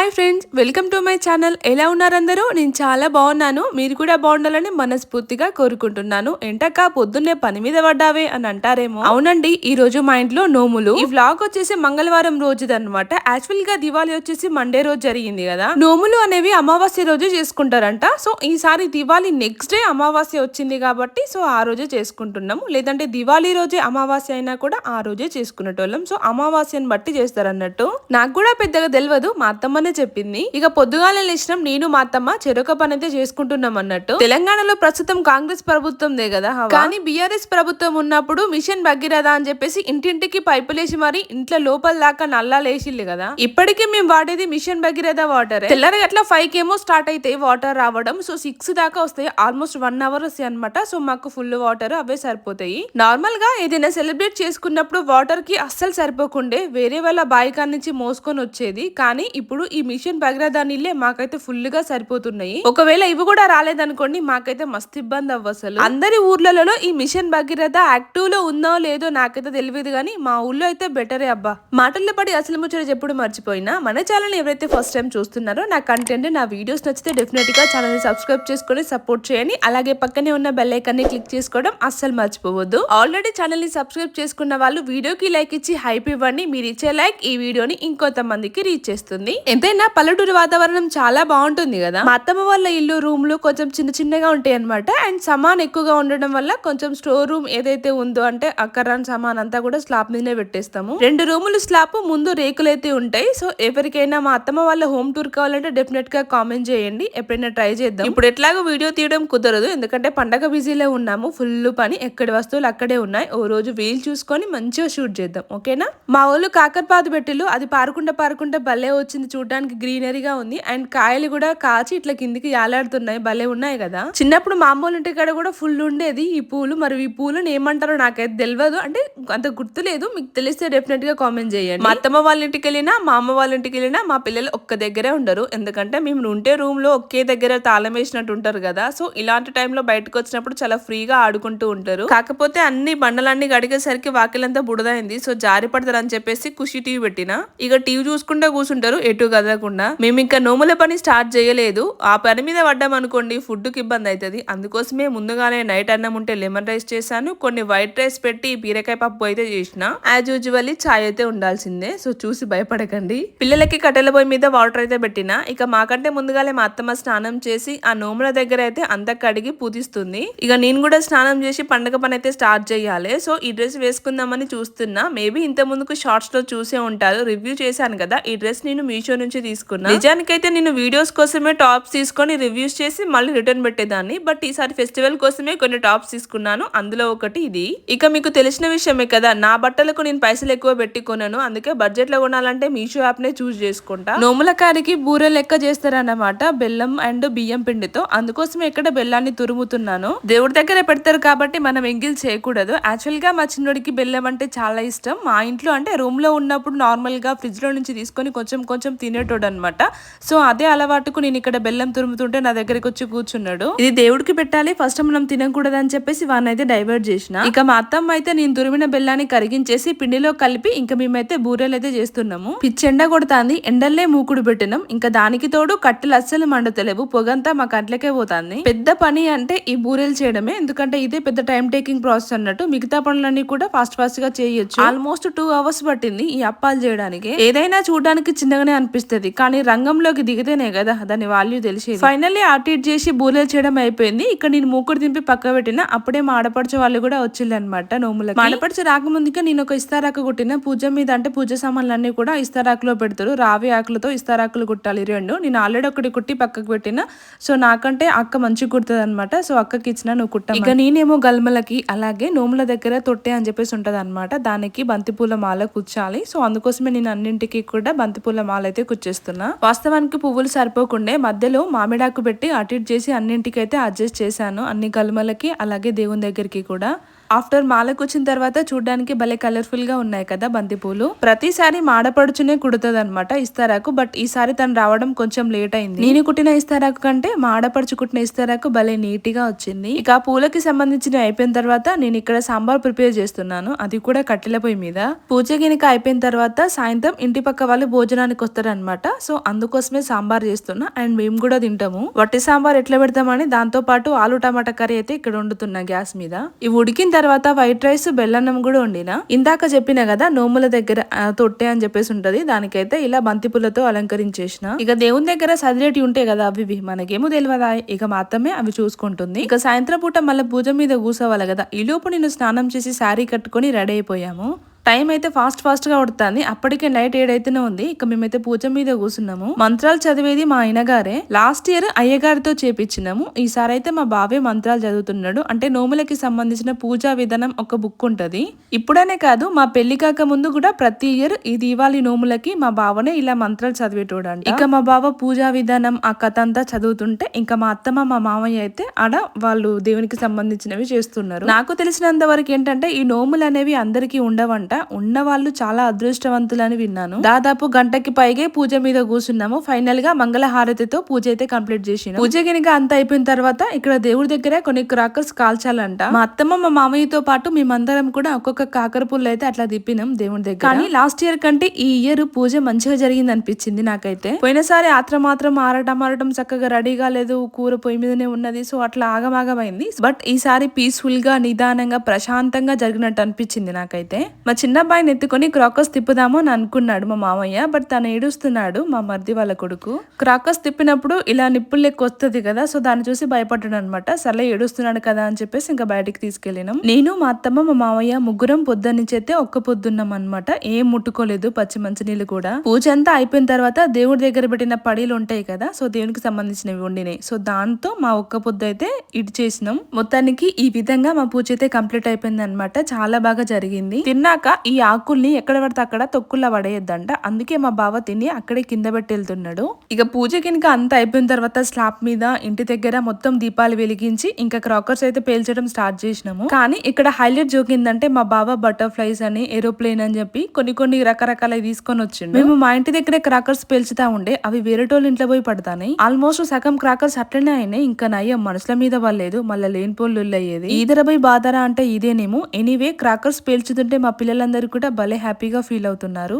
Hi friends welcome to my channel. ఎలా ఉన్నారందరూ? నేను చాలా బాగున్నాను. మీరు కూడా బాగుండాలని మనస్ఫూర్తిగా కోరుకుంటున్నాను. ఎంటక్క పొద్దున్నే పని మీద పడ్డావే అని అంటారేమో. అవునండి ఈ రోజు మా ఇంట్లో నోములు. ఈ వ్లాగ్ వచ్చేసి మంగళవారం రోజుది అనమాట యాక్చువల్గా దివాళీ వచ్చేసి మండే రోజు జరిగింది కదా. నోములు అనేవి అమావాస్య రోజు చేసుకుంటారంట. సో ఈసారి దివాళీ నెక్స్ట్ డే అమావాస్య వచ్చింది కాబట్టి సో ఆ రోజే చేసుకుంటున్నాము. లేదంటే దివాళీ రోజే అమావాస్య అయినా కూడా ఆ రోజే చేసుకునేటోళ్ళం. సో అమావాస్యను బట్టి చేస్తారన్నట్టు. నాకు కూడా పెద్దగా తెలియదు మా అత్తమ్మనే చెప్పింది ఇక పొద్దుగాలే లేచినాం నేను మా అత్తమ్మ చెరొక పని అయితే చేసుకుంటున్నాం అన్నట్టు. తెలంగాణలో ప్రస్తుతం కాంగ్రెస్ ప్రభుత్వందే కదా కానీ బీఆర్ఎస్ ప్రభుత్వం ఉన్నప్పుడు మిషన్ భగీరథ అని చెప్పేసి ఇంటింటికి పైపులేసి మరి ఇంట్లో లోపల దాకా నల్లా లేచిల్లు కదా? ఇప్పటికీ మేము వాడేది మిషన్ భగీరథ వాటర్. తెల్లరి అట్లా ఫైవ్ కేమో స్టార్ట్ అయితే వాటర్ రావడం. సో సిక్స్ దాకా వస్తాయి. ఆల్మోస్ట్ వన్ అవర్ వస్తాయి అనమాట సో మాకు ఫుల్ వాటర్ అవే సరిపోతాయి. నార్మల్గా ఏదైనా సెలబ్రేట్ చేసుకున్నప్పుడు వాటర్కి అస్సలు సరిపోకుండే. వేరే వాళ్ళ బాయికా నుంచి మోసుకొని వచ్చేది. కానీ ఇప్పుడు ఈ ఈ మిషన్ భగీరథ నీళ్ళే మాకైతే ఫుల్గా సరిపోతున్నాయి. ఒకవేళ ఇవి కూడా రాలేదనుకోండి మాకైతే మస్తు ఇబ్బంది అవ్వసలు అందరి ఊర్లలో ఈ మిషన్ భగీరథ యాక్టివ్లో ఉందో లేదో నాకైతే తెలియదు కానీ మా ఊళ్ళో అయితే బెటరే అబ్బా. మాటల్లో పడి అసలు ముచ్చట చెప్పుడు మర్చిపోయినా మన ఛానల్ ఎవరైతే ఫస్ట్ టైం చూస్తున్నారో నా కంటెంట్ నా వీడియోస్ నచ్చితే డెఫినెట్గా ఛానల్ సబ్స్క్రైబ్ చేసుకొని సపోర్ట్ చేయండి. అలాగే పక్కనే ఉన్న బెల్ ఐకాన్ని క్లిక్ చేసుకోవడం అస్సలు మర్చిపోవద్దు. ఆల్రెడీ ఛానల్ని సబ్స్క్రైబ్ చేసుకున్న వాళ్ళు వీడియోకి లైక్ ఇచ్చి హైప్ ఇవ్వండి. మీరు ఇచ్చే లైక్ ఈ వీడియోని ఇంకొంతమందికి రీచ్ చేస్తుంది. ఎంతైనా పల్లెటూరు వాతావరణం చాలా బాగుంటుంది కదా. మా అత్తమ్మ వాళ్ళ ఇల్లు రూమ్లు కొంచెం చిన్న చిన్నగా ఉంటాయి అనమాట అండ్ సమాన్ ఎక్కువగా ఉండడం వల్ల కొంచెం స్టోర్ రూమ్ ఏదైతే ఉందో అంటే అక్కరాన్ సమాన్ అంతా కూడా స్లాబ్ మీదనే పెట్టేస్తాము. రెండు రూములు స్లాబ్ ముందు రేకులు అయితే ఉంటాయి. సో ఎవరికైనా మా అత్తమ్మ వాళ్ళ హోమ్ టూర్ కావాలంటే డెఫినెట్గా కామెంట్ చేయండి. ఎప్పుడైనా ట్రై చేద్దాం. ఇప్పుడు ఎట్లాగో వీడియో తీయడం కుదరదు. ఎందుకంటే పండగ బిజీలో ఉన్నాము. ఫుల్ పని ఎక్కడి వస్తువులు అక్కడే ఉన్నాయి. ఓ రోజు వీలు చూసుకొని మంచిగా షూట్ చేద్దాం. ఓకేనా? మా వాళ్ళు కాకరపాదు పెట్టిలు అది పారుకుంటా పారుకుంటా భలే వచ్చింది చూడడానికి గ్రీనరీగా ఉంది. అండ్ కాయలు కూడా కాచి ఇట్లా కిందికి యాలాడుతున్నాయి. భలే ఉన్నాయి కదా. చిన్నప్పుడు మా అమ్మోళ్ళ ఇంటి కాడ కూడా ఫుల్ ఉండేది ఈ పూలు. మరి ఈ పూలను ఏమంటారో నాకైతే తెలియదు అంటే అంత గుర్తులేదు మీకు తెలిస్తే డెఫినెట్గా కామెంట్ చేయండి. మా అత్తమ్మ వాళ్ళ ఇంటికి వెళ్ళినా మా అమ్మ వాళ్ళ ఇంటికి వెళ్ళినా మా పిల్లలు ఒక్క దగ్గరే ఉండరు. ఎందుకంటే మేము ఉంటే రూమ్లో ఒకే దగ్గర తాళం వేసినట్టు ఉంటారు కదా. సో ఇలాంటి టైంలో బయటకు వచ్చినప్పుడు చాలా ఫ్రీగా ఆడుకుంటూ ఉంటారు. కాకపోతే అన్ని బండలన్నీ గడిగేసరికి వాకిలంతా బుడదైంది. సో జారి పడతారని చెప్పేసి ఖుషి టీవీ పెట్టిన. ఇక టీవీ చూసుకుంటా కూర్చుంటారు. ఎటు కదా కదలకుండా మేము ఇంకా నోముల పని స్టార్ట్ చేయలేదు. ఆ పని మీద పడ్డాం అనుకోండి ఫుడ్కి ఇబ్బంది అవుతుంది అందుకోసమే ముందుగానే నైట్ అన్నం ఉంటే లెమన్ రైస్ చేశాను. కొన్ని వైట్ రైస్ పెట్టి బీరకాయ పప్పు అయితే చేసిన. యాజ్ యూజువల్లీ చాయ్ అయితే ఉండాల్సిందే. సో చూసి భయపడకండి. పిల్లలకి కట్టెల పొయ్యి మీద వాటర్ అయితే పెట్టిన. ఇక మాకంటే ముందుగానే మా అత్తమ్మ స్నానం చేసి ఆ నోముల దగ్గర అయితే అంత కడిగి పూజిస్తుంది. ఇక నేను కూడా స్నానం చేసి పండగ పని అయితే స్టార్ట్ చేయాలి. సో ఈ డ్రెస్ వేసుకుందామని చూస్తున్నా. మేబీ ఇంత ముందుకు షార్ట్స్లో చూసే ఉంటారు. రివ్యూ చేశాను కదా. ఈ డ్రెస్ నేను మీషో నుంచి తీసుకున్నా. నిజానికైతే నేను వీడియోస్ కోసమే టాప్స్ తీసుకొని రివ్యూస్ చేసి మళ్ళీ రిటర్న్ పెట్టేదాన్ని బట్ ఈసారి ఫెస్టివల్ కోసమే కొన్ని టాప్స్ తీసుకున్నాను. అందులో ఒకటి ఇది. ఇక మీకు తెలిసిన విషయమే కదా నా బట్టలకు నేను పైసలు ఎక్కువ పెట్టి కొనను. అందుకే బడ్జెట్లో కొనాలంటే మీషో యాప్ నే చూస్ చేసుకుంటా. నోముల కారికి బూరె లెక్క చేస్తారన్నమాట బెల్లం అండ్ బియ్యం పిండితో. అందుకోసమే ఇక్కడ బెల్లాన్ని తురుముతున్నాను. దేవుడి దగ్గర పెడతారు కాబట్టి మనం ఎంగిల్ చేయకూడదు. యాక్చువల్గా మా చిన్నోడికి బెల్లం అంటే చాలా ఇష్టం. మా ఇంట్లో అంటే రూమ్లో ఉన్నప్పుడు నార్మల్గా ఫ్రిడ్జ్లో నుంచి తీసుకొని కొంచెం కొంచెం తినేటోడు అనమాట సో అదే అలవాటుకు నేను ఇక్కడ బెల్లం తురుముతుంటే నా దగ్గరికి వచ్చి కూర్చున్నాడు. ఇది దేవుడికి పెట్టాలి ఫస్ట్ మనం తినకూడదు అని చెప్పేసి వాడిని అయితే డైవర్ట్ చేసిన. ఇక మా అత్తమ్మ అయితే నేను తురిమిన బెల్లాన్ని కరిగించేసి పిండిలో కలిపి ఇంకా మేమైతే బూరెలు అయితే చేస్తున్నాము. పిచ్చి ఎండ కొడుతుంది ఎండల్లే మూకుడు పెట్టినాం. ఇంకా దానికి తోడు కట్టెలు అస్సలు మండుతలేవు పొగంతా మా కంట్లకే పోతుంది. పెద్ద పని అంటే ఈ బూరెలు చేయడమే ఎందుకంటే ఇదే పెద్ద టైం టేకింగ్ ప్రాసెస్ అన్నట్టు మిగతా పనులన్నీ కూడా ఫాస్ట్ ఫాస్ట్గా చేయొచ్చు. ఆల్మోస్ట్ టూ అవర్స్ పట్టింది ఈ అప్పాలు చేయడానికి. ఏదైనా చూడడానికి చిన్నగానే అనిపిస్తుంది. కానీ రంగంలోకి దిగితేనే కదా దాని వాల్యూ తెలిసేది. ఫైనల్లీ ఆర్టీట్ చేసి బూరెలు చేయడం అయిపోయింది. ఇక్కడ నేను మూకుడు దింపి పక్క పెట్టిన అప్పుడే మా ఆడపడుచు వాళ్ళు కూడా వచ్చింది అనమాట నోములకి. మా ఆడపడుచు రాకముందుకే నేను ఒక ఇస్తారాకు కుట్టిన. పూజ మీద అంటే పూజ సామాన్లన్నీ కూడా ఇస్తారాకులో పెడతారు. రావి ఆకులతో ఇస్తారాకులు కుట్టాలి రెండు. నేను ఆల్రెడీ ఒకటి కుట్టి పక్కకు పెట్టిన. సో నాకంటే అక్క మంచిగా కుడుతుంది అనమాట సో అక్కకి ఇచ్చిన నువ్వు కుట్ట ఇక నేనేమో గల్మలకి అలాగే నోముల దగ్గర తొట్టె అని చెప్పేసి ఉంటది అనమాట దానికి బంతిపూల మాల కూర్చాలి. సో అందుకోసమే నేను అన్నింటికి కూడా బంతిపూల మాల అయితే చేస్తున్నా వాస్తవానికి పువ్వులు సరిపోకుండే మధ్యలో మామిడాకు పెట్టి అటు ఇటు చేసి అన్నింటికైతే అడ్జస్ట్ చేశాను. అన్ని గల్మలకి అలాగే దేవుని దగ్గరికి కూడా. ఆఫ్టర్ మాలకు వచ్చిన తర్వాత చూడడానికి భలే కలర్ఫుల్గా ఉన్నాయి కదా బంతిపూలు. ప్రతిసారి మాడపడుచునే కుడుతుంది అనమాట ఇస్తారాకు బట్ ఈసారి తను రావడం కొంచెం లేట్ అయింది. నేను కుట్టిన ఇస్తారాకు కంటే మాడపడుచు కుట్టిన ఇస్తారాకు భలే నీట్గా వచ్చింది. ఇక పూలకి సంబంధించిన అయిపోయిన తర్వాత నేను ఇక్కడ సాంబార్ ప్రిపేర్ చేస్తున్నాను. అది కూడా కట్టెల పొయ్యి మీద. పూజ గినిక అయిపోయిన తర్వాత సాయంత్రం ఇంటి పక్క వాళ్ళు భోజనానికి వస్తారనమాట సో అందుకోసమే సాంబార్ చేస్తున్నా. అండ్ మేము కూడా తింటాము. వట్టి సాంబార్ ఎట్లా పెడతామని దాంతో పాటు ఆలు టమాటా కర్రీ అయితే ఇక్కడ వండుతున్నా గ్యాస్ మీద. ఇవి ఉడికిన తర్వాత వైట్ రైస్ బెల్లన్నం కూడా వండిన. ఇందాక చెప్పిన కదా నోముల దగ్గర తొట్టె అని చెప్పేసి ఉంటది. దానికైతే ఇలా బంతిపూలతో అలంకరించేసిన. ఇక దేవుని దగ్గర సదిరేటి ఉంటాయి కదా అవి మనకేమో తెలియదా ఇక మాత్రమే అవి చూసుకుంటుంది. ఇక సాయంత్రం పూట మళ్ళీ పూజ మీద కూసోవాలి కదా. ఈ లోపు నేను స్నానం చేసి శారీ కట్టుకొని రెడీ అయిపోయాము. టైం అయితే ఫాస్ట్ ఫాస్ట్గా కొడుతుంది అప్పటికే నైట్ ఏడైతేనే ఉంది. ఇక మేమైతే పూజ మీద కూర్చున్నాము. మంత్రాలు చదివేది మా ఆయనగారే లాస్ట్ ఇయర్ అయ్యగారితో చేపించినాము. ఈసారి అయితే మా బావే మంత్రాలు చదువుతున్నాడు. అంటే నోములకి సంబంధించిన పూజా విధానం ఒక బుక్ ఉంటది. ఇప్పుడనే కాదు మా పెళ్ళి కాక ముందు కూడా ప్రతి ఇయర్ ఈ దీవాలి నోములకి మా బావనే ఇలా మంత్రాలు చదివేటోడు ఇక మా బావ పూజా విధానం ఆ కథ అంతా చదువుతుంటే ఇంకా మా అత్తమ్మ మా మామయ్య అయితే ఆడ వాళ్ళు దేవునికి సంబంధించినవి చేస్తున్నారు. నాకు తెలిసినంత వరకు ఏంటంటే ఈ నోములు అనేవి అందరికీ ఉండవంట. ఉన్న వాళ్ళు చాలా అదృష్టవంతులని విన్నాను. దాదాపు గంటకి పైగే పూజ మీద కూర్చున్నాము. ఫైనల్గా మంగళ హారతితో పూజ అయితే కంప్లీట్ చేసిన. పూజ గినిక అంత అయిపోయిన తర్వాత ఇక్కడ దేవుడి దగ్గర కొన్ని క్రాకర్స్ కాల్చాలంట. మా అత్తమ్మ మా మామయ్యతో పాటు మేమందరం కూడా ఒక్కొక్క కాకర పుల్ల అయితే అట్లా తిప్పినాం దేవుడి దగ్గర. కానీ లాస్ట్ ఇయర్ కంటే ఈ ఇయర్ పూజ మంచిగా జరిగింది అనిపించింది నాకైతే. పోయినసారి ఆత్రం మాత్రం ఆరటం ఆరటం చక్కగా రెడీ లేదు. కూర పొయ్యి మీదనే ఉన్నది. సో అట్లా ఆగమాగమైంది. బట్ ఈసారి పీస్ఫుల్గా నిదానంగా ప్రశాంతంగా జరిగినట్టు అనిపించింది నాకైతే. మా చిన్న ఎత్తుకొని క్రాకర్స్ తిప్పుదాము అని అనుకున్నాడు మా మామయ్య బట్ తను ఏడుస్తున్నాడు మా మరిది వాళ్ళ కొడుకు. క్రాకర్స్ తిప్పినప్పుడు ఇలా నిప్పులు లెక్క వస్తుంది కదా సో దాన్ని చూసి భయపడ్డాడు అనమాట సర్లే ఏడుస్తున్నాడు కదా అని చెప్పేసి ఇంకా బయటికి తీసుకెళ్ళినాం. నేను మా అత్తమ్మ మా మామయ్య ముగ్గురం పొద్దున్న అయితే ఒక్క పొద్దున్నాం అనమాట ఏం ముట్టుకోలేదు పచ్చి మంచినీళ్ళు కూడా. పూజ అంతా అయిపోయిన తర్వాత దేవుడి దగ్గర పెట్టిన పడీలు ఉంటాయి కదా సో దేవునికి సంబంధించినవి వండినాయి. సో దాంతో మా ఒక్క పొద్దు అయితే ఇటు చేసినాం. మొత్తానికి ఈ విధంగా మా పూజ అయితే కంప్లీట్ అయిపోయింది అనమాట చాలా బాగా జరిగింది. తిన్నాక ఈ ఆకుల్ని ఎక్కడ పడితే అక్కడ తొక్కుల్లా పడేయద్దంట. అందుకే మా బావ తిని అక్కడే కింద పెట్టి వెళ్తున్నాడు ఇక పూజ ఇంకా అంత అయిపోయిన తర్వాత స్లాబ్ మీద ఇంటి దగ్గర మొత్తం దీపాలు వెలిగించి ఇంకా క్రాకర్స్ అయితే పేల్చడం స్టార్ట్ చేసినాము. కానీ ఇక్కడ హైలైట్ జోకిందంటే మా బావ బటర్ఫ్లైస్ అని ఏరోప్లేన్ అని చెప్పి కొన్ని కొన్ని రకరకాల తీసుకొని వచ్చిండు. మేము మా ఇంటి దగ్గరే క్రాకర్స్ పేల్చుతా ఉండే అవి వేరేటోళ్ళ ఇంట్లో పోయి పడతాయి ఆల్మోస్ట్ సగం క్రాకర్స్ అట్లనే అయినాయి ఇంకా నయ్యం మనుషుల మీద పడలేదు మళ్ళీ లేని పోళ్ళు అయ్యేది ఈదరబై బాదరా అంటే ఇదేనేమో. ఎనీవే క్రాకర్స్ పేల్చుతుంటే మా పిల్లలందరూ కూడా భలే హ్యాపీగా ఫీల్ అవుతున్నారు.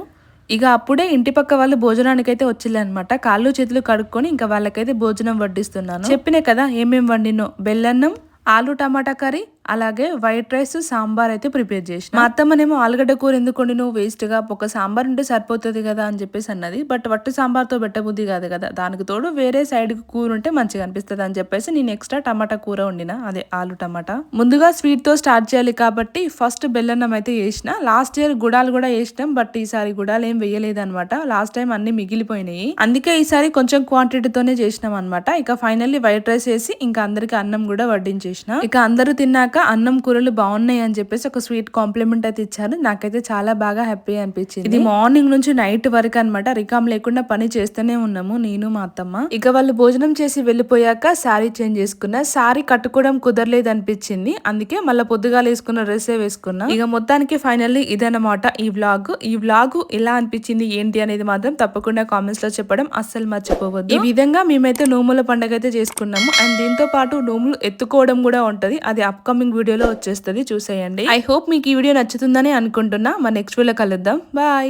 ఇక అప్పుడే ఇంటి పక్క వాళ్ళు భోజనానికి అయితే వచ్చిల్లనమాట కాళ్ళు చేతులు కడుక్కొని ఇంకా వాళ్ళకైతే భోజనం వడ్డిస్తున్నాను. చెప్పిన కదా ఏమేం వండినో? బెల్లన్నం ఆలు టమాటా కర్రీ అలాగే వైట్ రైస్ సాంబార్ అయితే ప్రిపేర్ చేసిన. మా అత్తమ్మనేమో ఆలుగడ్డ కూర ఎందుకు నువ్వు వేస్ట్గా ఒక సాంబార్ ఉంటే సరిపోతుంది కదా అని చెప్పేసి అన్నది. బట్ వట్టి సాంబార్తో పెట్టబుద్ధి కాదు కదా. దానికి తోడు వేరే సైడ్ కూర ఉంటే మంచిగా అనిపిస్తుంది అని చెప్పేసి నేను ఎక్స్ట్రా టమాటా కూర వండిన. అదే ఆలు టమాటా. ముందుగా స్వీట్తో స్టార్ట్ చేయాలి కాబట్టి ఫస్ట్ బెల్లన్నం అయితే వేసిన. లాస్ట్ ఇయర్ గుడాలు కూడా వేసినాం. బట్ ఈసారి గుడాలు ఏం వేయలేదు అనమాట లాస్ట్ టైం అన్ని మిగిలిపోయినాయి. అందుకే ఈసారి కొంచెం క్వాంటిటీతోనే చేసినాం అనమాట ఇక ఫైనల్లీ వైట్ రైస్ వేసి ఇంకా అందరికి అన్నం కూడా వడ్డించేసిన. ఇక అందరూ తిన్నాక అన్నం కూరలు బాగున్నాయి అని చెప్పేసి ఒక స్వీట్ కాంప్లిమెంట్ అయితే ఇచ్చారు. నాకైతే చాలా బాగా హ్యాపీ అనిపించింది. ఇది మార్నింగ్ నుంచి నైట్ వరకు అనమాట రికామ్ లేకుండా పని చేస్తూనే ఉన్నాము నేను మా అత్తమ్మ. ఇక వాళ్ళు భోజనం చేసి వెళ్ళిపోయాక శారీ చేంజ్ చేసుకున్నా. శారీ కట్టుకోవడం కుదరలేదు అనిపించింది అందుకే మళ్ళీ పొద్దుగా వేసుకున్న డ్రెస్సే వేసుకున్నా. ఇక మొత్తానికి ఫైనల్లీ ఇదనమాట ఈ వ్లాగ్ ఈ వ్లాగ్ ఎలా అనిపించింది ఏంటి అనేది మాత్రం తప్పకుండా కామెంట్స్లో చెప్పడం అస్సలు మర్చిపోవద్దు. ఈ విధంగా మేమైతే నోముల పండుగ అయితే చేసుకున్నాము. అండ్ దీంతో పాటు నోములు ఎత్తుకోవడం కూడా ఉంటది. అది అప్కమింగ్ వీడియోలో వచ్చేస్తుంది. చూసేయండి. ఐ హోప్ మీకు ఈ వీడియో నచ్చుతుందని అనుకుంటున్నా. మా నెక్స్ట్ వీడియో కలుద్దాం. బాయ్